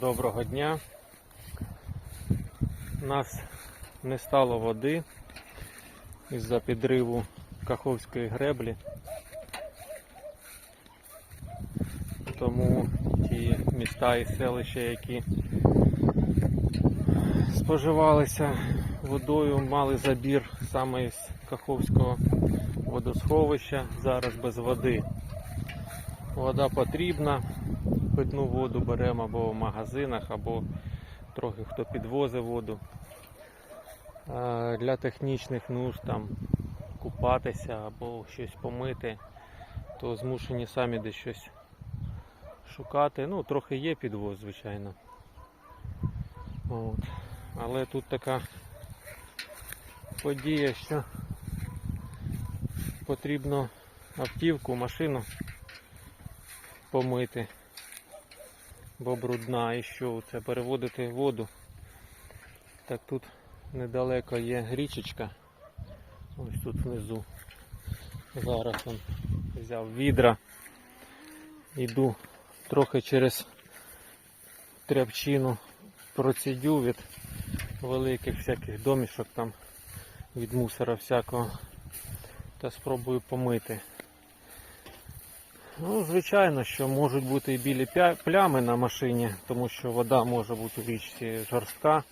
Доброго дня. У нас не стало води із-за підриву Каховської греблі. Тому ті міста і селища, які споживалися водою, мали забір саме із Каховського водосховища, зараз без води. Вода потрібна, питну воду беремо або в магазинах, або трохи хто підвозить воду. Для технічних нужд там купатися або щось помити, то змушені самі десь щось шукати. Ну, трохи є підвоз, звичайно. От. Але тут така подія, що потрібно автівку, машину помити, бо брудна і що це переводити воду. Так тут недалеко є річечка. Ось тут внизу. Зараз он взяв відра. Йду трохи через тряпчину процідю від великих всяких домішок там від мусора всякого та спробую помити. Ну, звичайно, що можуть бути і білі плями на машині, тому що вода може бути в річці жорстка.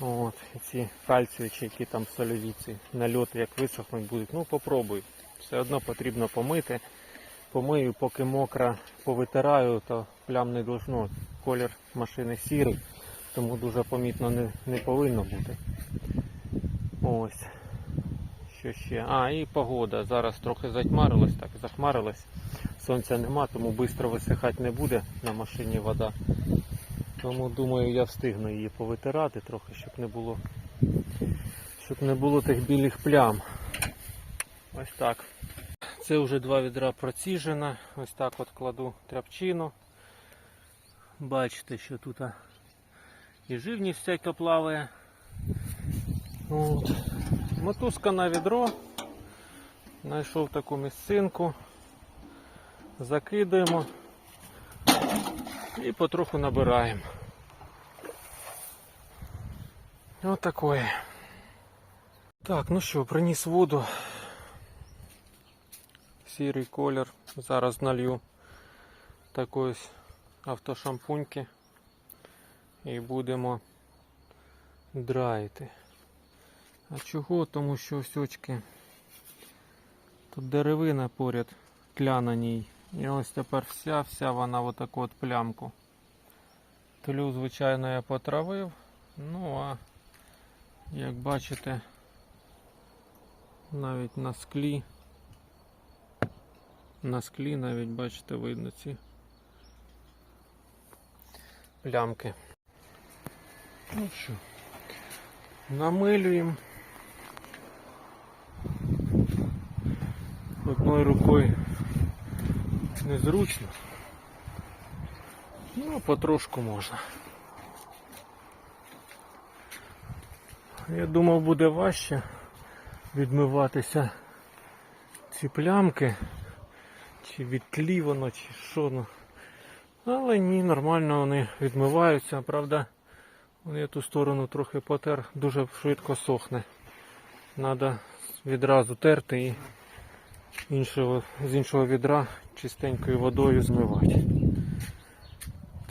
От, і ці кальціючі, які там сольові, ці нальоти, як висохнуть будуть. Ну, попробуй. Все одно потрібно помити. Помию, поки мокра повитираю, то плям не должно. Колір машини сірий, тому дуже помітно не, не повинно бути. Ось. Що ще? А, і погода. Зараз трохи затьмарилось, так, захмарилось. Сонця нема, тому швидко висихати не буде на машині вода. Тому думаю, я встигну її повитирати трохи, щоб не було, щоб не було тих білих плям. Ось так. Це вже два відра проціжено. Ось так от кладу тряпчину. Бачите, що тут і живність всяка плаває. От. Мотузка на відро. Знайшов таку місцинку. Закидаємо і потроху набираємо. Ось такое. Так, ну що, приніс воду. Сірий колір. Зараз налью такої автошампуньки і будемо драїти. А чого? Тому що ось очки. Тут деревина поряд, тля на ній. І ось тепер вся, вся вона в таку от плямку. Тлю, звичайно, я потравив. Ну а як бачите, навіть на склі. На склі навіть бачите, видно ці плямки. Ну що, намилюємо. Одною рукою незручно. Ну, потрошку можна. Я думав буде важче відмиватися ці плямки, чи від чи що. Ну. Але ні, нормально вони відмиваються. Правда, я ту сторону трохи потер, дуже швидко сохне. Треба відразу терти і іншого, з іншого відра чистенькою водою змивати.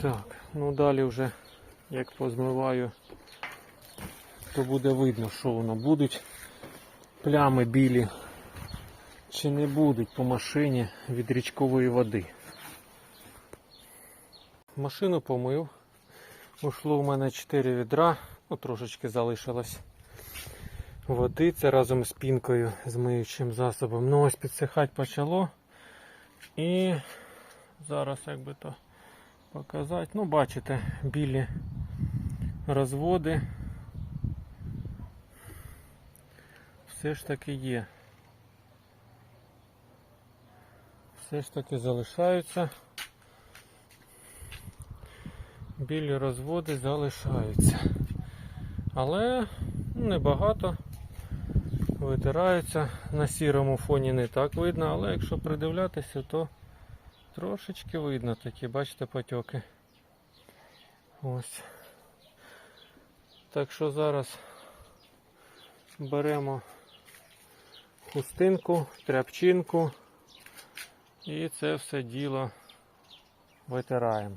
Так, ну далі вже як позмиваю, то буде видно, що воно будуть плями білі чи не будуть по машині від річкової води. Машину помив. Ушло в мене 4 відра, ну трошечки залишилось води. Це разом з пінкою з миючим засобом. Ну ось підсихати почало. І зараз як би то показати. Ну, бачите, білі розводи. Все ж таки є. Все ж таки залишаються. Білі розводи залишаються. Але ну, небагато витираються. На сірому фоні не так видно, але якщо придивлятися, то трошечки видно такі, бачите, потьоки. Ось. Так що зараз беремо хустинку, тряпчинку і це все діло витираємо.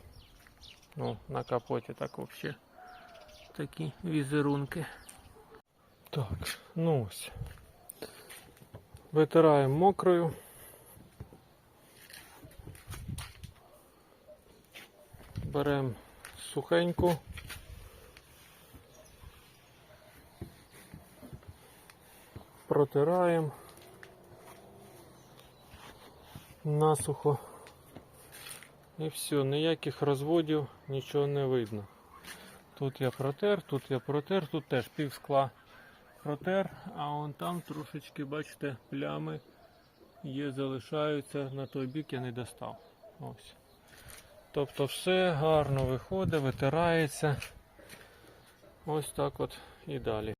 Ну, на капоті так взагалі такі візерунки. Так, ну ось. Витираємо мокрою. Беремо сухеньку. Протираємо насухо. І все, ніяких розводів, нічого не видно. Тут я протер, тут я протер, тут теж пів скла протер, а он там трошечки, бачите, плями є, залишаються, на той бік я не достав. Ось. Тобто все гарно виходить, витирається. Ось так от і далі.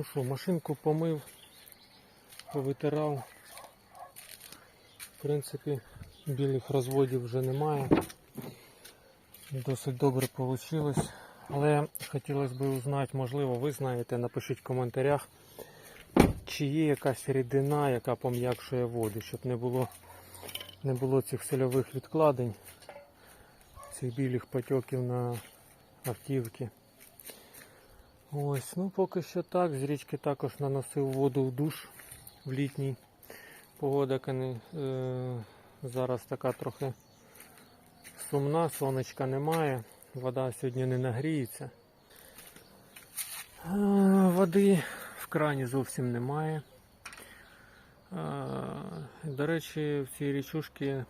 Ну що, машинку помив, повитирав. В принципі, білих розводів вже немає. Досить добре вийшло. Але хотілося б узнати, можливо, ви знаєте, напишіть в коментарях, чи є якась рідина, яка пом'якшує воду, щоб не було, не було цих сольових відкладень, цих білих потьоків на автівки. Ось, ну поки що так. З річки також наносив воду в душ в літній. Погода е, зараз така трохи сумна, сонечка немає, вода сьогодні не нагріється. Е, води в крані зовсім немає. Е, до речі, в цій річушці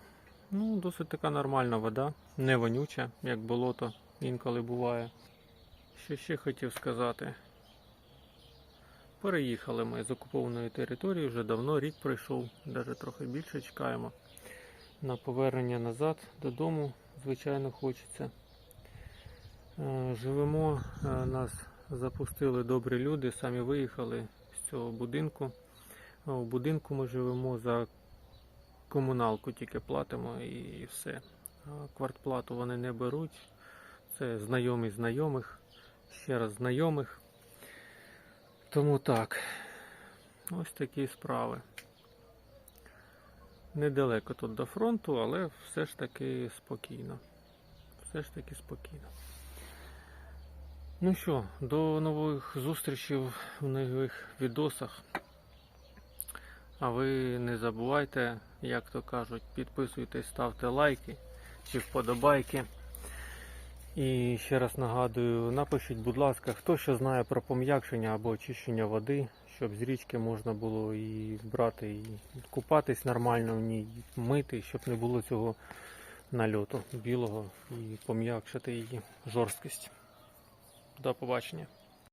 ну, досить така нормальна вода, не вонюча, як болото інколи буває. Що ще хотів сказати? Переїхали ми з окупованої території, вже давно рік пройшов, навіть трохи більше чекаємо. На повернення назад додому, звичайно, хочеться. Е, Живемо, е, нас запустили добрі люди, самі виїхали з цього будинку. Е, У будинку ми живемо за комуналку, тільки платимо і все. Квартплату вони не беруть. Це знайомі знайомих ще раз знайомих. Тому так, ось такі справи. Недалеко тут до фронту, але все ж таки спокійно. Все ж таки спокійно. Ну що, до нових зустрічей в нових відосах. А ви не забувайте, як то кажуть, підписуйтесь, ставте лайки чи вподобайки. І ще раз нагадую, напишіть, будь ласка, хто що знає про пом'якшення або очищення води, щоб з річки можна було і брати, і купатись нормально в ній, мити, щоб не було цього нальоту білого і пом'якшити її жорсткість. До побачення.